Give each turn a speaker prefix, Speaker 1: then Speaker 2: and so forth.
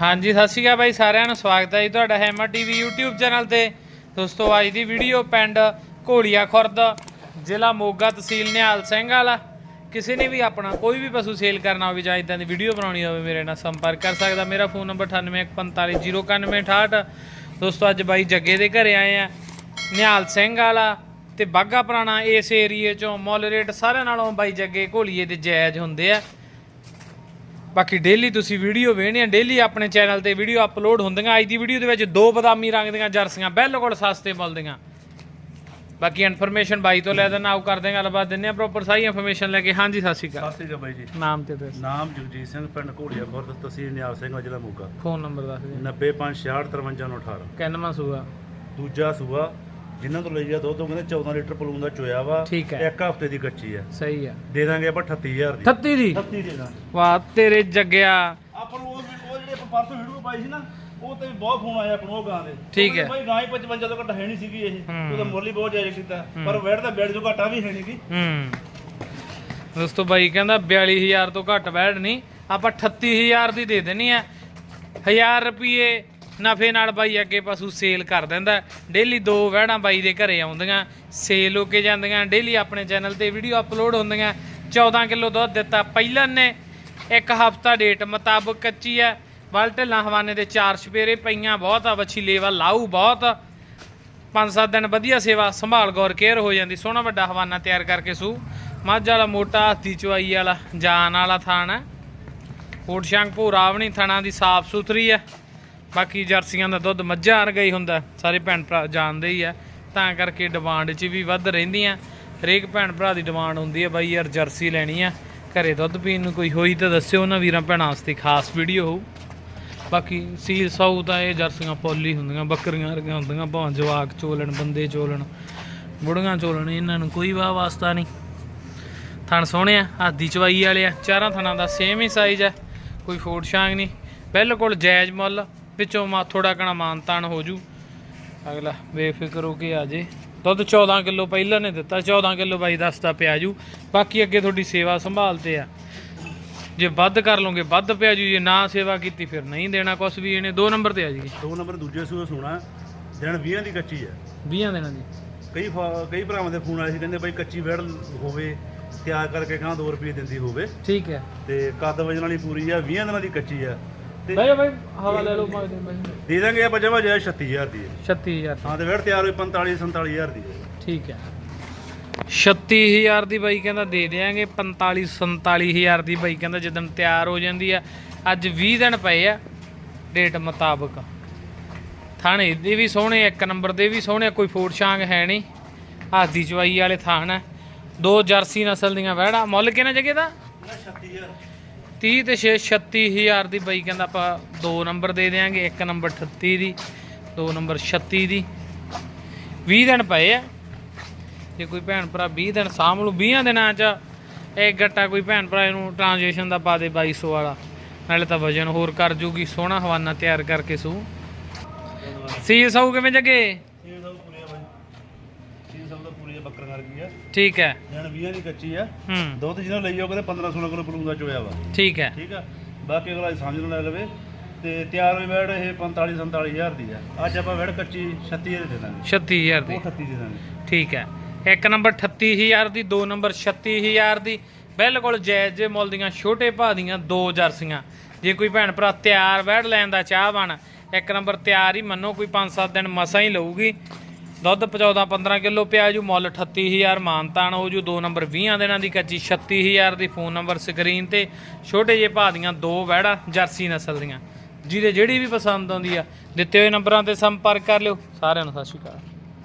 Speaker 1: ਹਾਂਜੀ, ਸਤਿ ਸ਼੍ਰੀ ਅਕਾਲ ਬਾਈ, ਸਾਰਿਆਂ ਨੂੰ ਸਵਾਗਤ ਹੈ ਜੀ ਤੁਹਾਡਾ ਹੈਮਾ ਟੀਵੀ YouTube ਚੈਨਲ ਤੇ। ਦੋਸਤੋ, ਅੱਜ ਦੀ ਵੀਡੀਓ ਪਿੰਡ ਘੋੜੀਆ ਖੁਰਦ, ਜ਼ਿਲ੍ਹਾ ਮੋਗਾ ਤਹਿਸੀਲ ਨਿਹਾਲ ਸਿੰਘ ਵਾਲਾ। ਕਿਸੇ ਨੇ ਵੀ ਆਪਣਾ ਕੋਈ ਵੀ ਪਸ਼ੂ ਸੇਲ ਕਰਨਾ ਹੋਵੇ ਜਾਂ ਇਦਾਂ ਦੀ ਵੀਡੀਓ ਬਣਾਉਣੀ ਹੋਵੇ, ਮੇਰੇ ਨਾਲ ਸੰਪਰਕ ਕਰ ਸਕਦਾ। ਮੇਰਾ ਫੋਨ ਨੰਬਰ 9815409168 ਦੋਸਤੋ, ਅੱਜ ਬਾਈ ਜੱਗੇ ਦੇ ਘਰੇ ਆਏ ਆ, ਨਿਹਾਲ ਸਿੰਘ ਵਾਲਾ ਤੇ ਬਾਗਾ ਪੁਰਾਣਾ ਇਸ ਏਰੀਏ ਚੋਂ ਮੁੱਲ ਰੇਟ ਸਾਰਿਆਂ ਨਾਲੋਂ ਬਾਈ ਜੱਗੇ ਘੋਲੀਏ ਦੇ ਜਾਇਜ਼ ਹੁੰਦੇ ਆ। ਬਾਕੀ ਡੇਲੀ ਤੁਸੀਂ ਵੀਡੀਓ ਵੇਖਣੀ ਆ ਡੇਲੀ ਆਪਣੇ ਚੈਨਲ ਤੇ ਵੀਡੀਓ ਅਪਲੋਡ ਹੁੰਦੀਆਂ। ਅੱਜ ਦੀ ਵੀਡੀਓ ਦੇ ਵਿੱਚ ਦੋ ਬਦਾਮੀ ਰੰਗ ਦੀਆਂ ਜਰਸੀਆਂ ਬਿਲਕੁਲ ਸਸਤੇ ਮੁੱਲ ਦੀਆਂ ਬਾਕੀ ਇਨਫੋਰਮੇਸ਼ਨ ਬਾਈ ਤੋਂ ਲੈ ਦੇਣਾ ਆਉ ਕਰਦੇ ਗੱਲਬਾਤ ਦਿੰਨੇ ਆ ਪ੍ਰੋਪਰ ਸਾਰੀ ਇਨਫੋਰਮੇਸ਼ਨ ਲੈ ਕੇ। ਹਾਂਜੀ ਸਤਿ ਸ਼੍ਰੀ ਅਕਾਲ।
Speaker 2: ਸਤਿ ਸ੍ਰੀ ਅਕਾਲ ਬਾਈ ਜੀ।
Speaker 1: ਨਾਮ ਤੇ ਦੱਸ।
Speaker 2: ਨਾਮ ਜਗਜੀਤ ਸਿੰਘ ਪਿੰਡ ਘੋੜੀਆ ਖੁਰਦ ਤਹਿਸੀਲ ਨਿਆਲ ਸਿੰਘ ਜ਼ਿਲ੍ਹਾ ਮੋਗਾ।
Speaker 1: ਫੋਨ ਨੰਬਰ ਦੱਸ ਦੇ।
Speaker 2: 9566535918
Speaker 1: ਕਿੰਨਵਾਂ ਸੂਆ?
Speaker 2: ਦੂਜਾ ਸੂਆ ਜਿਨ੍ਹਾਂ ਤੋਂ ਲਈ ਆ ਦੁੱਧ ਉਹ ਕਹਿੰਦੇ 14 ਲੀਟਰ ਪਲੂਨ ਦਾ ਚੋਇਆ ਵਾ
Speaker 1: ਠੀਕ ਹੈ।
Speaker 2: ਇੱਕ ਹਫ਼ਤੇ ਦੀ ਕੱਚੀ ਆ।
Speaker 1: ਸਹੀ ਆ।
Speaker 2: ਦੇ ਦਾਂਗੇ ਆਪਾਂ 38000 ਦੀ।
Speaker 1: 38 ਦੀ?
Speaker 2: 38 ਦੇ ਦਾਂਗੇ।
Speaker 1: ਵਾਹ ਤੇਰੇ ਜੱਗਿਆ।
Speaker 2: ਆਪਾਂ ਨੂੰ ਉਹ ਵੀ- ਉਹ ਜਿਹੜੇ ਆਪਾਂ ਪਰਸੋਂ ਵੀਡੀਓ ਪਾਈ ਸੀ ਨਾ ਉਹ ਤੇ ਵੀ ਬਹੁਤ ਫੋਨ ਆਇਆ ਆਪਾਂ ਨੂੰ ਉਹ ਗਾਂ ਦੇ।
Speaker 1: ਠੀਕ ਹੈ।
Speaker 2: ਬਾਈ ਗਾਂ ਹੀ 55 ਤੋਂ ਘੱਟ ਹੈ ਨਹੀਂ ਸੀਗੀ ਇਹ।
Speaker 1: ਹੂੰ।
Speaker 2: ਉਹਦਾ ਮੁੱਲ ਹੀ ਬਹੁਤ ਜਾਇਜ਼ ਕੀਤਾ। ਪਰ ਵੈਟ ਤਾਂ ਬੈਡ ਜੋ ਘਾਟਾ ਵੀ ਹੈ ਨਹੀਂਗੀ
Speaker 1: ਹੂੰ। ਦੋਸਤੋ ਬਾਈ ਕਹਿੰਦਾ 42000 ਤੋਂ ਘੱਟ ਬੈਠ ਨਹੀਂ। ਆਪਾਂ 38000 ਦੀ ਦੇ ਦੇਣੀ ਆ। 1000 ਰੁਪਏ ਨਫੇ ਨਾਲ ਬਾਈ ਅੱਗੇ ਪਸ਼ੂ ਸੇਲ ਕਰ ਦਿੰਦਾ। ਡੇਲੀ ਦੋ ਵਹਿੜਾਂ ਬਾਈ ਦੇ ਘਰੇ ਆਉਂਦੀਆਂ, ਸੇਲ ਹੋ ਕੇ ਜਾਂਦੀਆਂ, ਡੇਲੀ ਆਪਣੇ ਚੈਨਲ ਤੇ ਵੀਡੀਓ ਅਪਲੋਡ ਹੁੰਦੀਆਂ। 14 ਕਿਲੋ ਦੁੱਧ ਦਿੱਤਾ ਪਹਿਲਾਂ ਨੇ। ਇੱਕ ਹਫਤਾ ਡੇਟ ਮੁਤਾਬਕ ਕੱਚੀ ਹੈ। ਵੱਲ ਢਿੱਲਾਂ ਹਵਾਨੇ ਦੇ ਚਾਰ ਛਪੇਰੇ ਪਈਆਂ, ਬਹੁਤ ਆ, ਵੱਛੀ ਲੇਵਾ ਲਾਊ ਬਹੁਤ। ਆ। ਪੰਜ ਸੱਤ ਦਿਨ ਵਧੀਆ ਸੇਵਾ, ਸੰਭਾਲ ਗੌਰ ਕੇਅਰ ਹੋ ਜਾਂਦੀ। ਸੋਹਣਾ ਵੱਡਾ ਹਵਾਨਾ ਤਿਆਰ ਕਰਕੇ ਸੂ। ਮੱਝ ਵਾਲਾ ਮੋਟਾ, ਹੱਥੀ ਚੁਆਈ ਵਾਲਾ, ਜਾਨ ਵਾਲਾ ਥਾਣ ਹੈ। ਕੋਟ ਸ਼ੰਕ ਭੂਰਾ ਵੀ ਦੀ ਸਾਫ਼ ਸੁਥਰੀ ਹੈ। ਬਾਕੀ ਜਰਸੀਆਂ ਦਾ ਦੁੱਧ ਮੱਝਾਂ ਵਰਗਾ ਹੀ ਹੁੰਦਾ, ਸਾਰੇ ਭੈਣ ਭਰਾ ਜਾਣਦੇ ਹੀ ਆ। ਤਾਂ ਕਰਕੇ ਡਿਮਾਂਡ 'ਚ ਵੀ ਵੱਧ ਰਹਿੰਦੀਆਂ। ਹਰੇਕ ਭੈਣ ਭਰਾ ਦੀ ਡਿਮਾਂਡ ਹੁੰਦੀ ਹੈ ਬਾਈ ਯਾਰ ਜਰਸੀ ਲੈਣੀ ਆ, ਘਰੇ ਦੁੱਧ ਪੀਣ ਨੂੰ ਕੋਈ ਹੋਈ ਤਾਂ ਦੱਸਿਓ ਉਹਨਾਂ ਵੀਰਾਂ ਭੈਣਾਂ ਵਾਸਤੇ ਖਾਸ ਵੀਡੀਓ ਹੋਊ। ਬਾਕੀ ਸੀਲ ਸਾਊ ਤਾਂ ਇਹ ਜਰਸੀਆਂ ਫੁੱਲ ਹੀ ਹੁੰਦੀਆਂ, ਬੱਕਰੀਆਂ ਵਰਗੀਆਂ ਹੁੰਦੀਆਂ, ਭਾਵੇਂ ਜਵਾਕ ਚੋਲਣ, ਬੰਦੇ ਚੋਲਣ, ਬੁੜੀਆਂ ਚੋਲਣ, ਇਹਨਾਂ ਨੂੰ ਕੋਈ ਵਾਹ ਵਾਸਤਾ ਨਹੀਂ। ਥਣ ਸੋਹਣੇ ਆ ਹਾਦੀ ਚਵਾਈ ਵਾਲੇ ਆ, ਚਾਰਾਂ ਥਣਾਂ ਦਾ ਸੇਮ ਹੀ ਸਾਈਜ਼ ਆ, ਕੋਈ ਫੋਟ ਸ਼ਾਂਗ ਨਹੀਂ। ਬਿਲਕੁਲ ਜਾਇਜ਼ ਮੁੱਲ। ਵਿੱਚੋਂ ਮਾ ਥੋੜਾ ਕਣਾ ਮਾਨਤਾਨ ਹੋ ਜੂ। ਅਗਲਾ ਬੇਫਿਕਰ ਹੋ ਕੇ ਆ ਜੇ। ਦੁੱਧ 14 ਕਿਲੋ ਪਹਿਲਾਂ ਨੇ ਦਿੱਤਾ 14 ਕਿਲੋ ਬਾਈ ਦੱਸਦਾ ਪਿਆ ਜੂ। ਬਾਕੀ ਅੱਗੇ ਤੁਹਾਡੀ ਸੇਵਾ ਸੰਭਾਲ ਤੇ ਆ। ਜੇ ਵੱਧ ਕਰ ਲਓਗੇ ਵੱਧ ਪਿਆ ਜੂ ਜੇ ਨਾ ਸੇਵਾ ਕੀਤੀ ਫਿਰ ਨਹੀਂ ਦੇਣਾ ਕੁਛ ਵੀ ਇਹਨੇ ਦੋ ਨੰਬਰ ਤੇ ਆ ਜੀ।
Speaker 2: ਦੋ ਨੰਬਰ ਦੂਜੇ ਸੂਏ ਸੋਣਾ। ਦਿਨ 20 ਦੀ ਕੱਚੀ ਆ।
Speaker 1: 20 ਦਿਨਾਂ ਦੀ।
Speaker 2: ਕਈ ਫਾ- ਕਈ ਭਰਾਵਾਂ ਦੇ ਫੋਨ ਆਏ ਸੀ ਕਹਿੰਦੇ ਬਾਈ ਕੱਚੀ ਵੈੜ ਹੋਵੇ ਤਿਆਰ ਕਰਕੇ ਕਹਾਂ 2 ਰੁਪਏ ਦਿੰਦੀ ਹੋਵੇ।
Speaker 1: ਠੀਕ ਹੈ।
Speaker 2: ਤੇ ਕੱਦ ਵਜਨ ਵਾਲੀ ਪੂਰੀ ਆ 20 ਦਿਨਾਂ ਦੀ ਕੱਚੀ ਆ।
Speaker 1: ਬਾਈ ਬਾਈ ਹਵਾ ਲੈ ਲਓ ਦੇ ਬਾਈ
Speaker 2: ਦੇ ਦਾਂਗੇ ਆਪਾਂ ਜਮਾ ਜਾਇ 36000 ਦੀ ਹੈ।
Speaker 1: 36000
Speaker 2: ਹਾਂ ਤੇ ਵੈੜ ਤਿਆਰ ਹੋਈ 45 47000 ਦੀ। ਹੈ
Speaker 1: ਠੀਕ ਹੈ। 36000 ਦੀ ਬਾਈ ਕਹਿੰਦਾ ਦੇ ਦੇਾਂਗੇ 45 47000 ਦੀ ਬਾਈ ਕਹਿੰਦਾ ਜਦੋਂ ਤਿਆਰ ਹੋ ਜਾਂਦੀ ਆ। ਅੱਜ 20 ਦਿਨ ਪਏ ਆ ਡੇਟ ਮੁਤਾਬਕ। ਥਾਣੇ ਦੇ ਵੀ ਸੋਹਣੇ ਇੱਕ ਨੰਬਰ ਦੇ ਵੀ ਸੋਹਣੇ ਕੋਈ ਫੋਟ ਸ਼ਾਂਗ ਹੈ ਨਹੀਂ। ਹਾਦੀ ਚਵਾਈ ਵਾਲੇ ਥਾਣ ਆ। ਦੋ ਜਰਸੀ ਨਸਲ ਦੀਆਂ ਵਹਿੜਾ। ਮੁੱਲ ਕਿੰਨਾ ਜਗੇ ਦਾ?
Speaker 2: 36000
Speaker 1: 30 ਤੇ 6 36000 ਦੀ ਬਾਈ ਕਹਿੰਦਾ ਆਪਾਂ ਦੋ ਨੰਬਰ ਦੇ ਦੇਾਂਗੇ ਇੱਕ ਨੰਬਰ 38 ਦੀ, ਦੋ ਨੰਬਰ 36 ਦੀ। 20 ਦਿਨ ਪਏ ਆ। ਜੇ ਕੋਈ ਭੈਣ ਭਰਾ 20 ਦਿਨ ਸਾਂਭ ਲੂ 20 ਦਿਨਾਂ ਚ ਇਹ ਗੱਟਾ ਕੋਈ ਭੈਣ ਭਰਾ ਇਹਨੂੰ ਟ੍ਰਾਂਜੈਕਸ਼ਨ ਦਾ ਪਾ ਦੇ 2200 ਵਾਲਾ, ਨਾਲੇ ਤਾਂ ਵਜਨ ਹੋਰ ਕਰ ਜੂਗੀ, ਸੋਹਣਾ ਹਵਾਨਾ ਤਿਆਰ ਕਰਕੇ ਸੂ। ਸੀ ਸੌ ਕਿਵੇਂ ਜਗੇ?
Speaker 2: 300 ਦਾ ਪੂਰੀ ਆ। ਬੱਕਰ ਕਰ ਗਈ ਆ
Speaker 1: ਠੀਕ ਹੈ।
Speaker 2: ਦਿਨ 20 ਦੀ ਕੱਚੀ ਆ।
Speaker 1: ਹੂੰ।
Speaker 2: ਦੁੱਧ ਜਿਹਨਾਂ ਲਈ ਜਾਓ ਕਹਿੰਦੇ 15 16 ਕਿਲੋ ਬਲੂੰਗਾ ਚੋਇਆ ਵਾ।
Speaker 1: ਠੀਕ ਹੈ।
Speaker 2: ਠੀਕ ਆ? ਬਾਕੀ ਅਗਲਾ ਸਮਝ ਨੂੰ ਲੈ ਲਵੇ। ਤੇ ਤਿਆਰ ਹੋਈ ਵੈੜ ਇਹ 45 47000 ਦੀ ਆ। ਅੱਜ ਆਪਾਂ ਵੈੜ ਕੱਚੀ 36000 ਦੇ ਦਾਂਗੇ।
Speaker 1: 36000 ਦੀ।
Speaker 2: ਉਹ 38 ਦੇ ਦਾਂਗੇ।
Speaker 1: ਠੀਕ ਹੈ। ਇੱਕ ਨੰਬਰ 38000 ਦੀ ਦੋ ਨੰਬਰ 36000 ਦੀ। ਬਿਲਕੁਲ ਜਾਇਜ਼ ਜੇ ਮੁੱਲ ਦੀਆਂ ਛੋਟੇ ਭਾਅ ਦੀਆਂ ਦੋ ਜਰਸੀਆਂ। ਜੇ ਕੋਈ ਭੈਣ ਭਰਾ ਤਿਆਰ ਵੈੜ ਲੈਣ ਦਾ ਚਾਹ ਬਣ ਇੱਕ ਨੰਬਰ ਤਿਆਰ ਹੀ ਮੰਨੋ ਕੋਈ 5-7 ਦਿਨ ਮਸਾਂ ਹੀ ਲਊਗੀ। ਦੁੱਧ 14 15 ਕਿਲੋ, ਪਿਆ ਜੂ ਮੁੱਲ 38000 ਮਾਨਤਾਨ ਹੋ ਜੂ ਦੋ ਨੰਬਰ 20 ਦਿਨਾਂ ਦੀ ਕੱਚੀ 36000 ਦੀ ਫੋਨ ਨੰਬਰ ਸਕਰੀਨ ਤੇ। ਛੋਟੇ ਜਿਹੇ ਭਾਅ ਦੀਆਂ ਦੋ ਵੈੜਾ ਜਰਸੀ ਨਸਲ ਦੀਆਂ, ਜਿਹਦੇ ਜਿਹੜੀ ਵੀ ਪਸੰਦ ਆਉਂਦੀ ਆ, ਦਿੱਤੇ ਹੋਏ ਨੰਬਰਾਂ ਤੇ ਸੰਪਰਕ ਕਰ ਲਿਓ। ਸਾਰਿਆਂ ਨੂੰ ਸਤਿ ਸ਼੍ਰੀ ਅਕਾਲ।